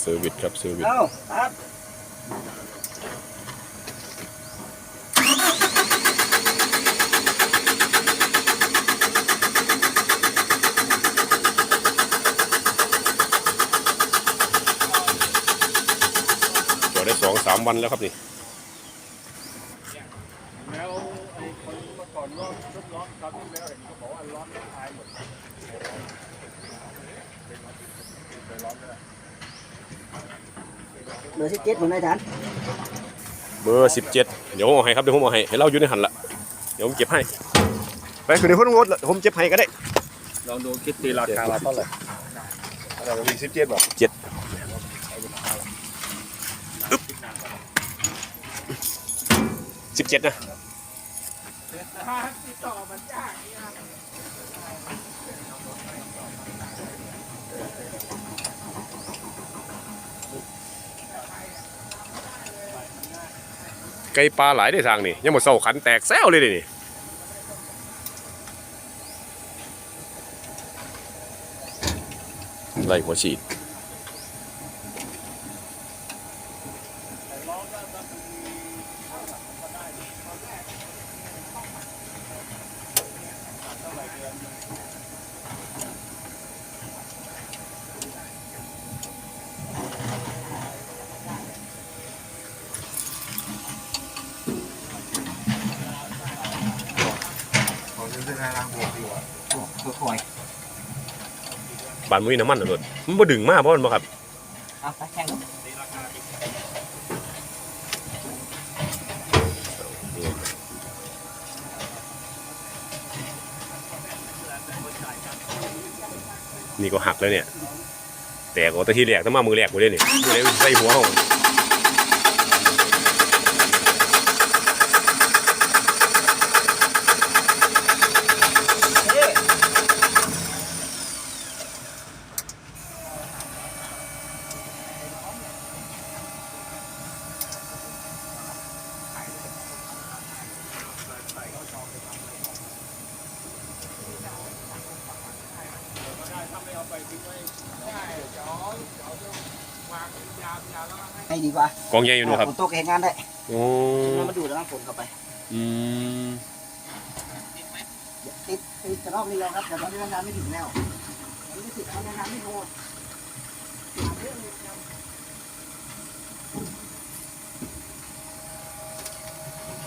เซอร์วิสครับเซอร์วิส เอ้าครับจอดได้สองสามวันแล้วครับนี่ แล้วไอ้คนเมื่อก่อนรอบรถล้อคราวที่แล้วเห็นเขาบอกว่าล้อไม่ตายหมด เบอร์สิบเจ็ดเหมือนนายฐานเบอร์สิบเจ็ดเดี๋ยวผมเอาให้ครับเดี๋ยวผมเอาให้ให้เราอยู่ในหันละเดี๋ยวผมเก็บให้ไปคือเดี๋ยวผมงดละผมเก็บให้ก็ได้ลองดูคิดตีราคาเท่าไหร่เรามีสิบเจ็ดบอกเจ็ดสิบเจ็ดนะ ไก่ปลาหลายได้ทางนี่ยังหมดเสาขันแตกแซวเลยเดะนี่ไล่หัวฉีด ซื้อซื้อนาบวกดีกว่าตัวคอยบานมุ้ยน้ำมันน่ะรถมันบ่ดึงมากเพราะมันบ่ครับเอาไปแข่งนี่ก็หักแล้วเนี่ย แต่ก็ตะที่แรกต้องมามือแรกกูได้นี่มือแรกใส่หัวเขา ให้ดีกว่ากองใหญ่อยู่นะครับ ฝนตกเห็นงานได้โอ้แล้วมาดูแล้วน้ำฝนเข้าไปอืมติดติดกระรอกนี่แล้วครับแต่ตอนนี้ทำงานไม่ถึงแล้วตอนนี้ติดทำงานไม่โหด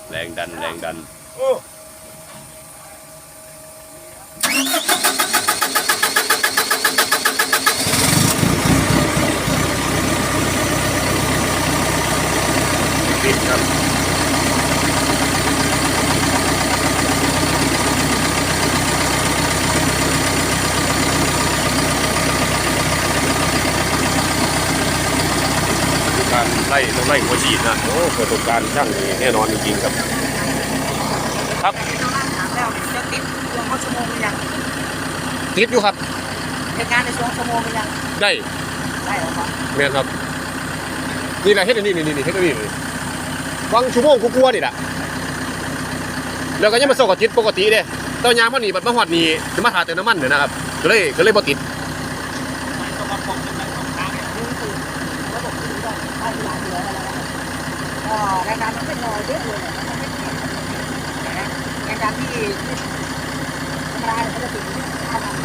แรงดันแรงดัน โอ้ ปิดครับการ ไล่ต้องไล่หัวฉีดนะโอ้ประสบการณ์ช่างนี่แน่นอนจริงๆครับครับถามแล้วจะติดช่วงชั่วโมงหรือยังติดอยู่ครับเหตุการณ์ในช่วงชั่วโมงหรือยังได้ได้หรอครับแม่นครับนี่แหละเฮ็ดอันนี้นี่นี่เฮ็ดอันนี้นี่วังชั่วโมงกูกลัวนี่แหละแล้วก็ยังมาส่งกับติดปกติเด้เต้ายางมันนี่บัดมาฮอดนี่จะมาหาเติมน้ำมันเนี่ยนะครับก็เลยก็เลยบ่ติด ก็รายการมันเป็นรอยเยอะเลยมันไม่เห็นนะรายการที่ธรรมดาเนี่ยเขาจะติดที่ห้าพัน